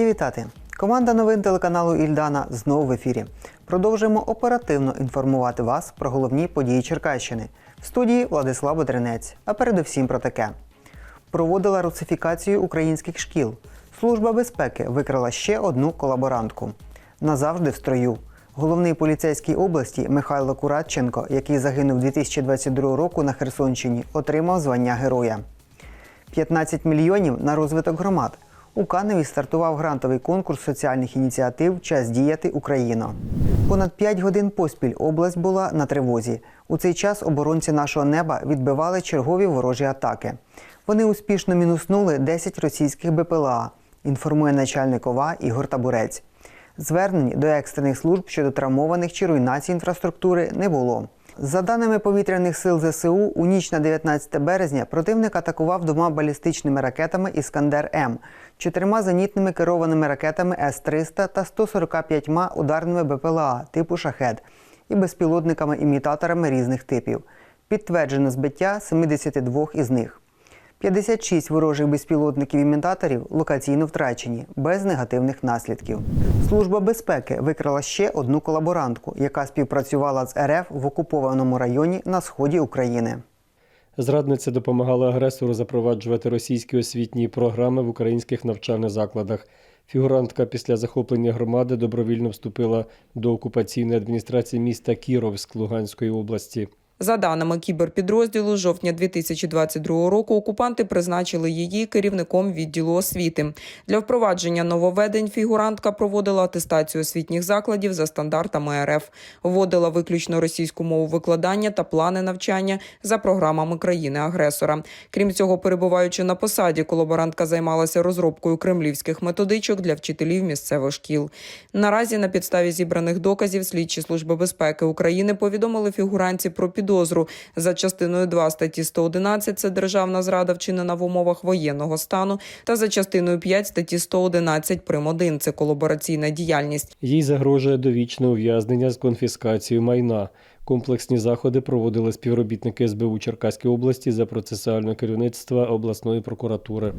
Раді вітати! Команда новин телеканалу Ільдана знову в ефірі. Продовжуємо оперативно інформувати вас про головні події Черкащини. В студії Владислав Бодринець. А передусім про таке: проводила русифікацію українських шкіл. Служба безпеки викрила ще одну колаборантку. Назавжди в строю. Головний поліцейський області Михайло Куратченко, який загинув 2022 року на Херсонщині, отримав звання героя. 15 мільйонів на розвиток громад. У Каневі стартував грантовий конкурс соціальних ініціатив Час діяти Україна. Понад 5 годин поспіль область була на тривозі. У цей час оборонці нашого неба відбивали чергові ворожі атаки. Вони успішно мінуснули 10 російських БПЛА, інформує начальник ОВА Ігор Табурець. Звернень до екстрених служб щодо травмованих чи руйнації інфраструктури не було. За даними повітряних сил ЗСУ, у ніч на 19 березня противник атакував двома балістичними ракетами Іскандер М, чотирма зенітними керованими ракетами С-300 та 145 ударними БПЛА типу шахет і безпілотниками-імітаторами різних типів. Підтверджено збиття 72 із них. 56 ворожих безпілотників-імітаторів локаційно втрачені, без негативних наслідків. Служба безпеки викрила ще одну колаборантку, яка співпрацювала з РФ в окупованому районі на сході України. Зрадниця допомагала агресору запроваджувати російські освітні програми в українських навчальних закладах. Фігурантка після захоплення громади добровільно вступила до окупаційної адміністрації міста Кіровськ Луганської області. За даними кіберпідрозділу, з жовтня 2022 року окупанти призначили її керівником відділу освіти. Для впровадження нововведень фігурантка проводила атестацію освітніх закладів за стандартами РФ, вводила виключно російську мову викладання та плани навчання за програмами країни-агресора. Крім цього, перебуваючи на посаді, колаборантка займалася розробкою кремлівських методичок для вчителів місцевих шкіл. Наразі на підставі зібраних доказів слідчі служби безпеки України повідомили фігуранці про підозру за частиною 2 статті 111 – це державна зрада вчинена в умовах воєнного стану, та за частиною 5 статті 111 прим. 1 – це колабораційна діяльність. Їй загрожує довічне ув'язнення з конфіскацією майна. Комплексні заходи проводили співробітники СБУ Черкаської області за процесуального керівництва обласної прокуратури.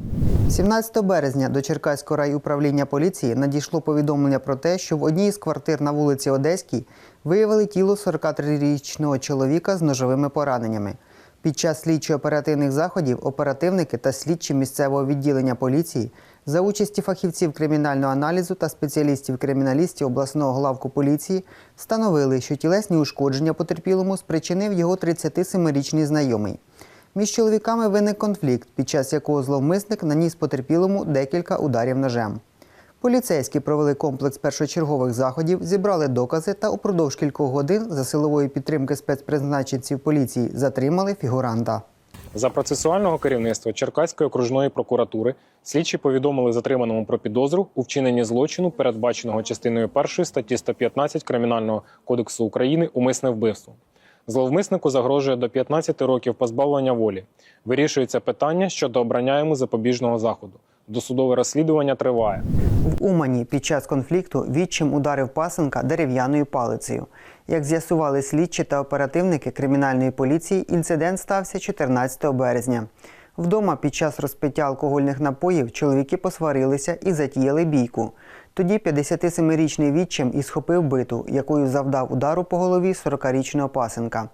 17 березня до Черкаського райуправління поліції надійшло повідомлення про те, що в одній із квартир на вулиці Одеській виявили тіло 43-річного чоловіка з ножовими пораненнями. Під час слідчо-оперативних заходів оперативники та слідчі місцевого відділення поліції за участі фахівців кримінального аналізу та спеціалістів-криміналістів обласного главку поліції встановили, що тілесні ушкодження потерпілому спричинив його 37-річний знайомий. Між чоловіками виник конфлікт, під час якого зловмисник наніс потерпілому декілька ударів ножем. Поліцейські провели комплекс першочергових заходів, зібрали докази та упродовж кількох годин за силової підтримки спецпризначенців поліції затримали фігуранта. За процесуального керівництва Черкаської окружної прокуратури слідчі повідомили затриманому про підозру у вчиненні злочину, передбаченого частиною 1 статті 115 Кримінального кодексу України умисне вбивство. Зловмиснику загрожує до 15 років позбавлення волі. Вирішується питання щодо обрання йому запобіжного заходу. Досудове розслідування триває. В Умані під час конфлікту відчим ударив пасенка дерев'яною палицею. Як з'ясували слідчі та оперативники кримінальної поліції, інцидент стався 14 березня. Вдома під час розпиття алкогольних напоїв чоловіки посварилися і затіяли бійку. Тоді 57-річний відчим і схопив биту, якою завдав удару по голові 40-річного пасенка.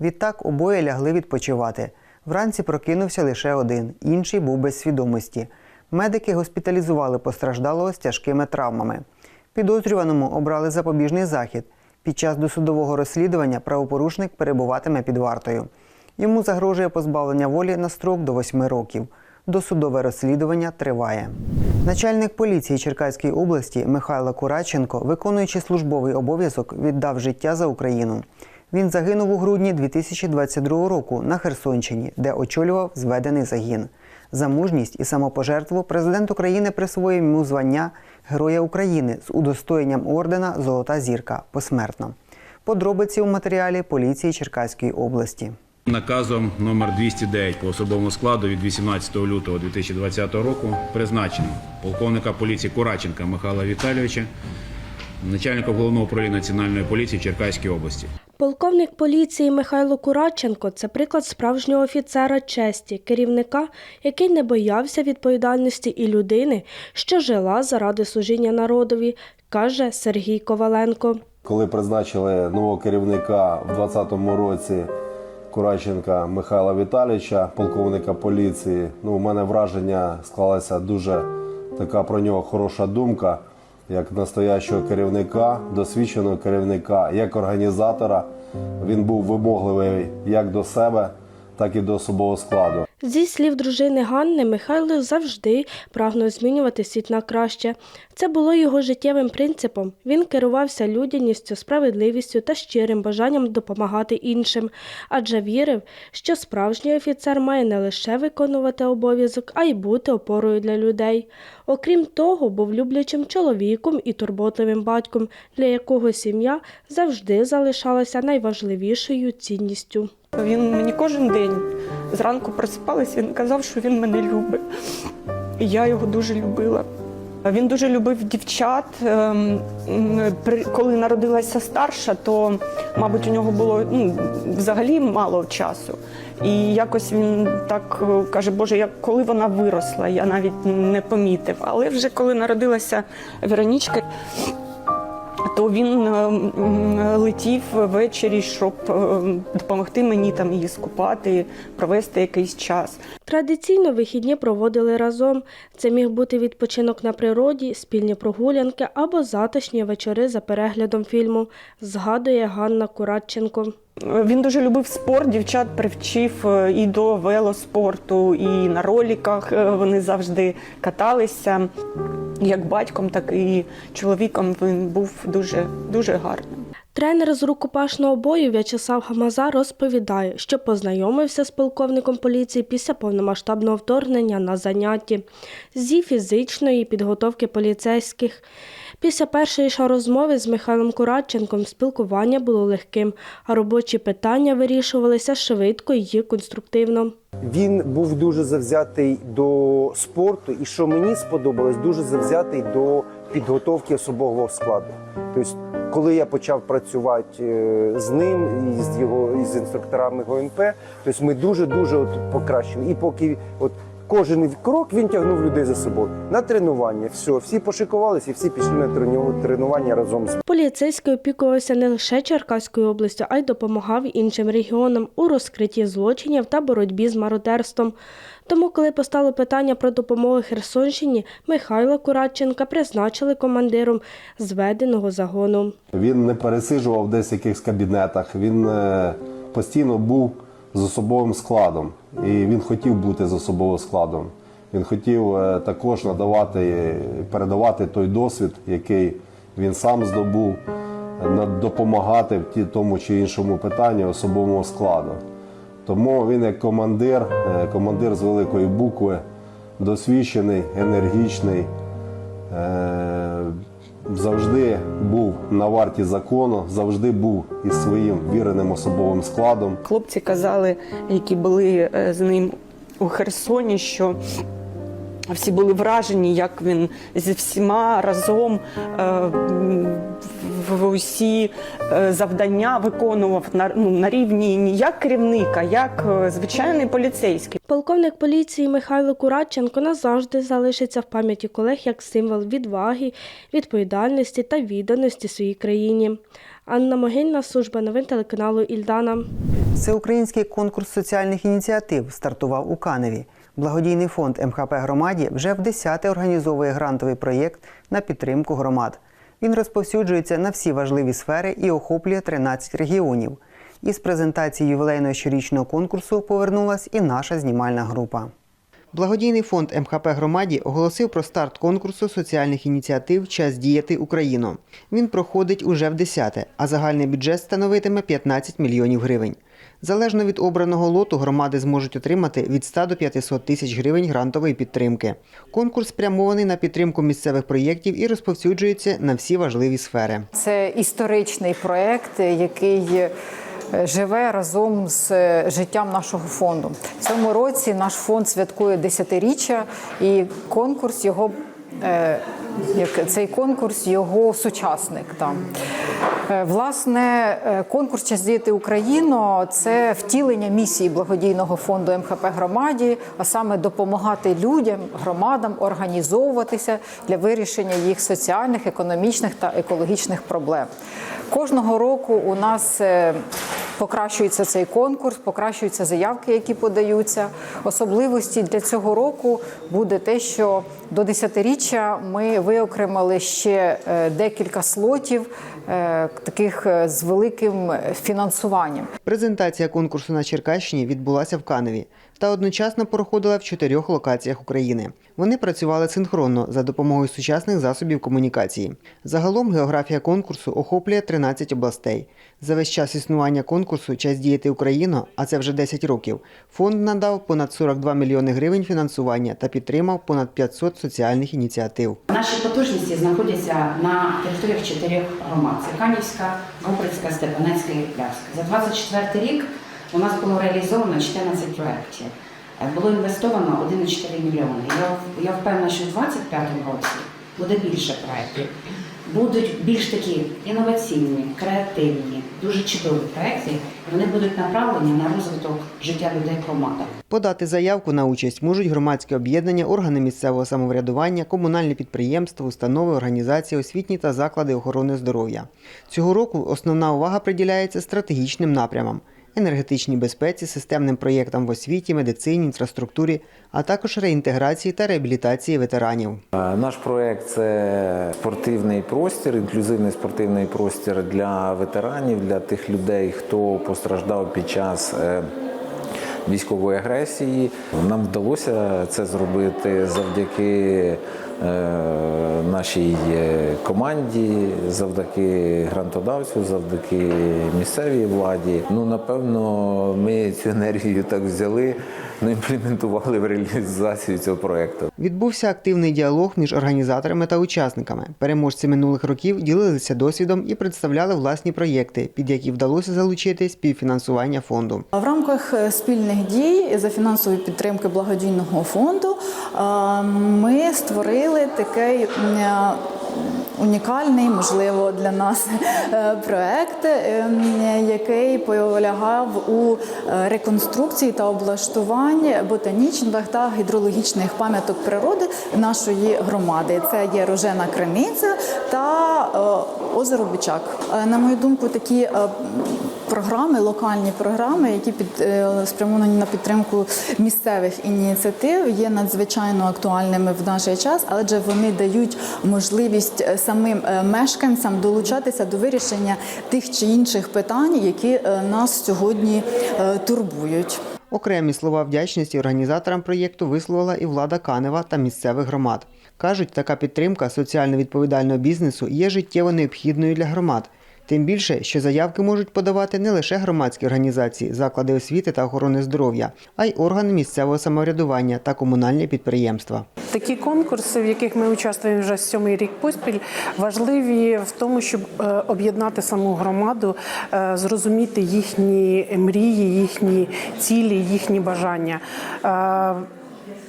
Відтак обоє лягли відпочивати. Вранці прокинувся лише один, інший був без свідомості. Медики госпіталізували постраждалого з тяжкими травмами. Підозрюваному обрали запобіжний захід. Під час досудового розслідування правопорушник перебуватиме під вартою. Йому загрожує позбавлення волі на строк до 8 років. Досудове розслідування триває. Начальник поліції Черкаської області Михайло Кураченко, виконуючи службовий обов'язок, віддав життя за Україну. Він загинув у грудні 2022 року на Херсонщині, де очолював зведений загін. За мужність і самопожертву президент України присвоїв йому звання Героя України з удостоєнням ордена Золота зірка посмертно. Подробиці у матеріалі поліції Черкаської області. Наказом номер 209 по особовому складу від 18 лютого 2020 року призначено полковника поліції Кураченка Михайла Віталійовича, начальника головного управління національної поліції в Черкаській області. Полковник поліції Михайло Кураченко це приклад справжнього офіцера честі, керівника, який не боявся відповідальності і людини, що жила заради служіння народові, каже Сергій Коваленко. Коли призначили нового керівника в 2020 році Кураченка Михайла Віталійовича, полковника поліції, ну, у мене враження склалася дуже така про нього хороша думка, як настоящого керівника, досвідченого керівника, як організатора. Він був вимогливий як до себе, так і до особового складу. Зі слів дружини Ганни, Михайло завжди прагнув змінювати світ на краще. Це було його життєвим принципом. Він керувався людяністю, справедливістю та щирим бажанням допомагати іншим, адже вірив, що справжній офіцер має не лише виконувати обов'язок, а й бути опорою для людей. Окрім того, був люблячим чоловіком і турботливим батьком, для якого сім'я завжди залишалася найважливішою цінністю. Він мені кожен день зранку просипалась, він казав, що він мене любить. Я його дуже любила. Він дуже любив дівчат. Ем, Коли народилася старша, то, мабуть, у нього було ну, взагалі мало часу. І якось він так е, каже, Боже, як коли вона виросла, я навіть не помітив. Але вже коли народилася Веронічка, то він е, летів ввечері, щоб е, допомогти мені там її скупати, провести якийсь час. Традиційно вихідні проводили разом. Це міг бути відпочинок на природі, спільні прогулянки або затишні вечори за переглядом фільму, згадує Ганна Куратченко. Він дуже любив спорт, дівчат привчив е, і до велоспорту, і на роліках е, вони завжди каталися. Як батьком, так і чоловіком він був дуже, дуже гарним. Тренер з рукопашного бою В'ячеслав Гамаза розповідає, що познайомився з полковником поліції після повномасштабного вторгнення на занятті зі фізичної підготовки поліцейських. Після першої ж розмови з Михайлом Курадченком спілкування було легким, а робочі питання вирішувалися швидко і конструктивно. Він був дуже завзятий до спорту, і що мені сподобалось, дуже завзятий до підготовки особового складу. Тобто, коли я почав працювати е, з ним і з його і з інструкторами ГОНП, тобто ми дуже дуже от покращили. І поки от кожен крок він тягнув людей за собою на тренування. Все, всі пошикувалися і всі пішли на трену- тренування разом з Поліцейський опікувався не лише Черкаською областю, а й допомагав іншим регіонам у розкритті злочинів та боротьбі з мародерством. Тому, коли постало питання про допомогу Херсонщині, Михайла Курадченка призначили командиром зведеного загону. Він не пересиджував десь в якихось кабінетах. Він е, постійно був з особовим складом, і він хотів бути з особовим складом. Він хотів е, також надавати, передавати той досвід, який він сам здобув, допомагати в тому чи іншому питанні особовому складу. Тому він як командир, е, командир з великої букви, досвідчений, енергічний, е, завжди був на варті закону, завжди був із своїм віреним особовим складом. Хлопці казали, які були е, з ним у Херсоні, що всі були вражені, як він зі всіма разом е, в- в усі е, завдання виконував на, ну, на рівні не як керівника, як е, звичайний поліцейський. Полковник поліції Михайло Курадченко назавжди залишиться в пам'яті колег як символ відваги, відповідальності та відданості своїй країні. Анна Могильна, служба новин телеканалу Ільдана. Всеукраїнський конкурс соціальних ініціатив стартував у Каневі. Благодійний фонд МХП громаді вже в десяте організовує грантовий проєкт на підтримку громад. Він розповсюджується на всі важливі сфери і охоплює 13 регіонів. Із презентації ювілейного щорічного конкурсу повернулась і наша знімальна група. Благодійний фонд МХП громаді оголосив про старт конкурсу соціальних ініціатив Час діяти Україну. Він проходить уже в десяте, а загальний бюджет становитиме 15 мільйонів гривень. Залежно від обраного лоту, громади зможуть отримати від 100 до 500 тисяч гривень грантової підтримки. Конкурс спрямований на підтримку місцевих проєктів і розповсюджується на всі важливі сфери. Це історичний проект, який е, живе разом з е, життям нашого фонду. В цьому році наш фонд святкує десятиріччя, і конкурс його е, як цей конкурс його сучасник. Там. Е, Власне, е, конкурс Час діяти Україну це втілення місії благодійного фонду МХП громаді, а саме допомагати людям, громадам організовуватися для вирішення їх соціальних, економічних та екологічних проблем. Кожного року у нас е, покращується цей конкурс, покращуються заявки, які подаються. Особливості для цього року буде те, що до 10-річчя ми виокремили ще е, декілька слотів, е, таких е, з великим фінансуванням. Презентація конкурсу на Черкащині відбулася в Каневі та одночасно проходила в чотирьох локаціях України. Вони працювали синхронно за допомогою сучасних засобів комунікації. Загалом географія конкурсу охоплює 13 областей. За весь час існування конкурсу Час діяти Україну, а це вже 10 років. Фонд надав понад 42 мільйони гривень фінансування та підтримав понад 500 соціальних ініціатив. Наші потужності знаходяться на територіях чотирьох громад: це Канівська, Гоприцька, Степанецька і Пляска. За 24 рік у нас було реалізовано 14 проєктів. Е, Було інвестовано 1,4 мільйони. Я, я впевнена, що в 2025 році буде більше проєктів. Будуть більш такі інноваційні, креативні, дуже чудові проєкти. і Вони будуть направлені на розвиток життя людей в громадах. Подати заявку на участь можуть громадські об'єднання, органи місцевого самоврядування, комунальні підприємства, установи, організації, освітні та заклади охорони здоров'я. Цього року основна увага приділяється стратегічним напрямам. Енергетичній безпеці, системним проєктам в освіті, медицині, інфраструктурі, а також реінтеграції та реабілітації ветеранів. Е, Наш проект це спортивний простір, інклюзивний спортивний простір для ветеранів, для тих людей, хто постраждав під час е, військової агресії. Нам вдалося це зробити завдяки нашій е, команді, завдяки грантодавцю, завдяки місцевій владі. Ну, напевно, ми цю енергію так взяли, ну, імплементували в реалізацію цього проекту. Відбувся активний діалог між організаторами та учасниками. Переможці минулих років ділилися досвідом і представляли власні проєкти, під які вдалося залучити співфінансування фонду. В рамках е, спільних дій за фінансової підтримки благодійного фонду е, ми створили такий е, унікальний, можливо, для нас е, проект, е, який полягав у е, реконструкції та облаштуванні ботанічних та гідрологічних пам'яток природи нашої громади. Це є рожена криниця та озеро Бичак. Е, На мою думку, такі програми, локальні програми, які під е, спрямовані на підтримку місцевих ініціатив, є надзвичайно актуальними в наш час, адже вони дають можливість е, самим е, мешканцям долучатися до вирішення тих чи інших питань, які нас сьогодні турбують. Окремі слова вдячності організаторам проєкту висловила і влада Канева та місцевих громад. Кажуть, така підтримка соціально відповідального бізнесу є життєво необхідною для громад. Тим більше, що заявки можуть подавати не лише громадські організації, заклади освіти та охорони здоров'я, а й органи місцевого самоврядування та комунальні підприємства. Такі конкурси, в яких ми участвуємо вже сьомий рік поспіль, важливі в тому, щоб е, об'єднати саму громаду, е, зрозуміти їхні мрії, їхні цілі, їхні бажання.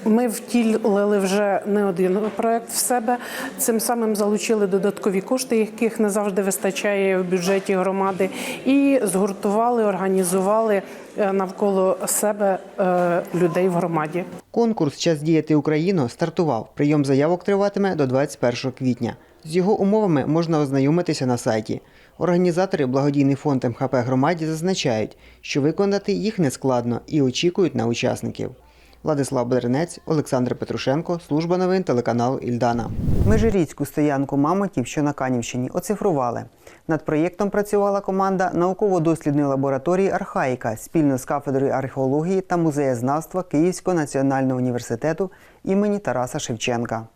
Ми втілили вже не один проект в себе. Цим самим залучили додаткові кошти, яких не завжди вистачає в бюджеті громади, і згуртували, організували е, навколо себе е, людей в громаді. Конкурс Час діяти Україну стартував. Прийом заявок триватиме до 21 квітня. З його умовами можна ознайомитися на сайті. Організатори благодійний фонд МХП громаді зазначають, що виконати їх не складно і очікують на учасників. Владислав Бернець, Олександр Петрушенко, служба новин телеканал Ільдана. Межиріцьку стоянку Мамонтів, що на Канівщині, оцифрували. Над проєктом працювала команда науково-дослідної лабораторії Архаїка спільно з кафедрою археології та музеєзнавства Київського національного університету імені Тараса Шевченка.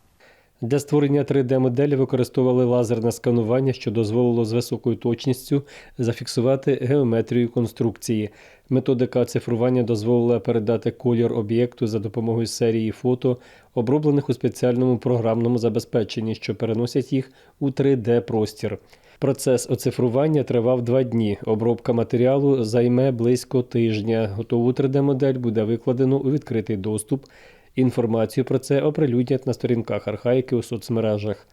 Для створення 3D-моделі використовували лазерне сканування, що дозволило з високою точністю зафіксувати геометрію конструкції. Методика цифрування дозволила передати колір об'єкту за допомогою серії фото, оброблених у спеціальному програмному забезпеченні, що переносять їх у 3D-простір. Процес оцифрування тривав два дні. Обробка матеріалу займе близько тижня. Готову 3D-модель буде викладено у відкритий доступ Інформацію про це оприлюднять на сторінках архаїки у соцмережах.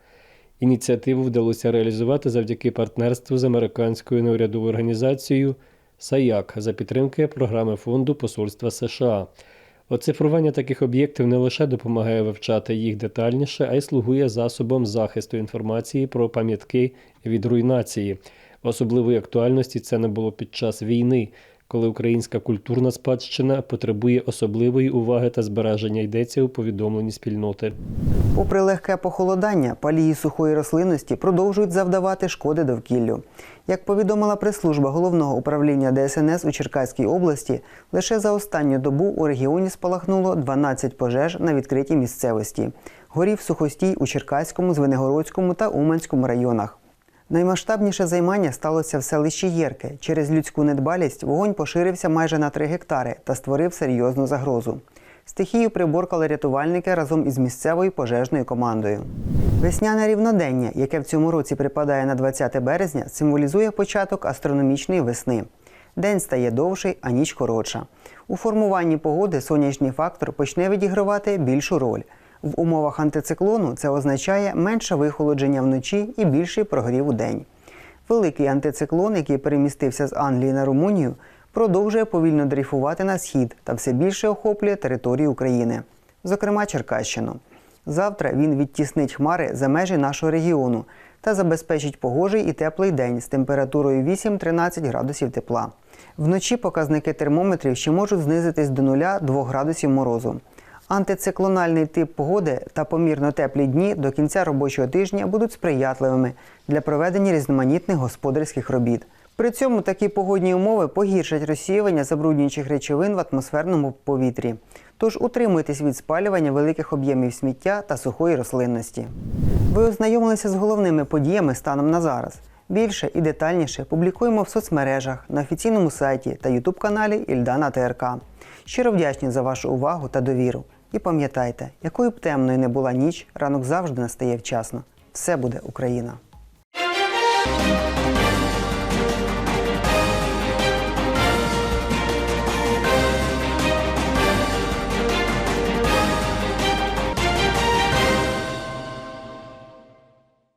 Ініціативу вдалося реалізувати завдяки партнерству з американською неурядовою організацією САЯК за підтримки програми фонду Посольства США. Оцифрування таких об'єктів не лише допомагає вивчати їх детальніше, а й слугує засобом захисту інформації про пам'ятки від руйнації. Особливої актуальності це не було під час війни, коли українська культурна спадщина потребує особливої уваги та збереження йдеться у повідомленні спільноти. Попри легке похолодання, палії сухої рослинності продовжують завдавати шкоди довкіллю. Як повідомила прес-служба головного управління ДСНС у Черкаській області, лише за останню добу у регіоні спалахнуло 12 пожеж на відкритій місцевості. Горів сухостій у Черкаському, Звенигородському та Уманському районах. Наймасштабніше займання сталося в селищі Єрке. Через людську недбалість вогонь поширився майже на 3 гектари та створив серйозну загрозу. Стихію приборкали рятувальники разом із місцевою пожежною командою. Весняне рівнодення, яке в цьому році припадає на 20 березня, символізує початок астрономічної весни. День стає довший, а ніч коротша. У формуванні погоди сонячний фактор почне відігравати більшу роль. В умовах антициклону це означає менше вихолодження вночі і більший прогрів у день. Великий антициклон, який перемістився з Англії на Румунію, продовжує повільно дрейфувати на схід та все більше охоплює територію України, зокрема Черкащину. Завтра він відтіснить хмари за межі нашого регіону та забезпечить погожий і теплий день з температурою 8-13 градусів тепла. Вночі показники термометрів ще можуть знизитись до 0-2 градусів морозу. Антициклональний тип погоди та помірно теплі дні до кінця робочого тижня будуть сприятливими для проведення різноманітних господарських робіт. При цьому такі погодні умови погіршать розсіювання забруднюючих речовин в атмосферному повітрі. Тож утримуйтесь від спалювання великих об'ємів сміття та сухої рослинності. Ви ознайомилися з головними подіями станом на зараз. Більше і детальніше публікуємо в соцмережах, на офіційному сайті та ютуб-каналі Ільдана ТРК. Щиро вдячні за вашу увагу та довіру. І пам'ятайте, якою б темною не була ніч, ранок завжди настає вчасно. Все буде Україна!